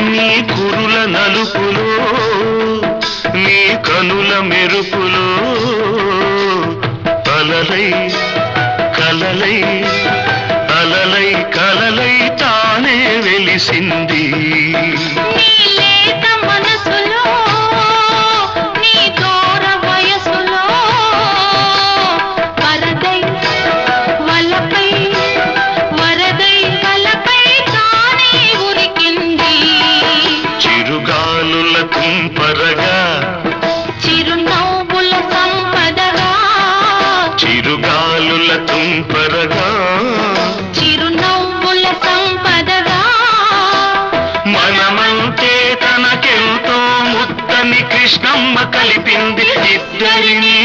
నీ కురుల నలుపులో నీ కనుల మెరుపులో. అలలై కలలై అలలై కలలై తానే వెలిసింది. తుంపరగా చిరునవ్వుల సంపదగా. చిరుగాలుల తుంపరగా చిరునవ్వుల సంపదగా. మనమంటే తనకెంతో ముద్దని కృష్ణమ్మ కలిపింది ఇద్దరినీ.